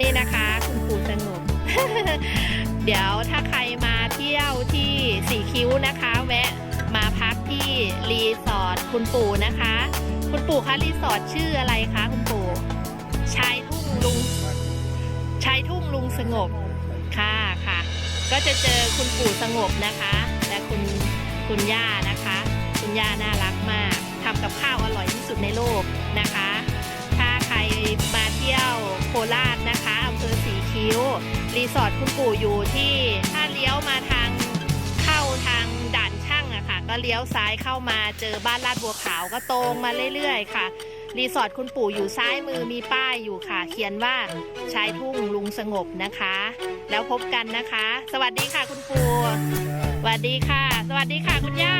นี่นะคะ คุณปู่สงบ เดี๋ยวถ้าใครมาเที่ยวที่สีคิ้วนะคะ แวะมาพักที่รีสอร์ทคุณปู่นะคะ คุณปู่คะรีสอร์ทชื่ออะไรคะคุณปู่ชายทุ่งลุงชายทุ่งลุงสงบค่ะค่ะ ก็จะเจอคุณปู่สงบนะคะ และคุณคุณย่านะคะ คุณย่าน่ารักมากทำกับข้าวอร่อยที่สุดในโลกิ้ว รีสอร์ทคุณปู่อยู่ที่ถ้าเลี้ยวมาทางเข้าทางด่านช่างอะค่ะ ก็เลี้ยวซ้ายเข้ามาเจอบ้านลาดบัวขาวก็ตรงมาเรื่อยๆ ค่ะ รีสอร์ทคุณปู่อยู่ซ้ายมือมีป้ายอยู่ค่ะ เขียนว่าชายทุ่งลุงสงบนะคะ แล้วพบกันนะคะ สวัสดีค่ะคุณปู่สวัสดีค่ะ สวัสดีค่ะคุณย่า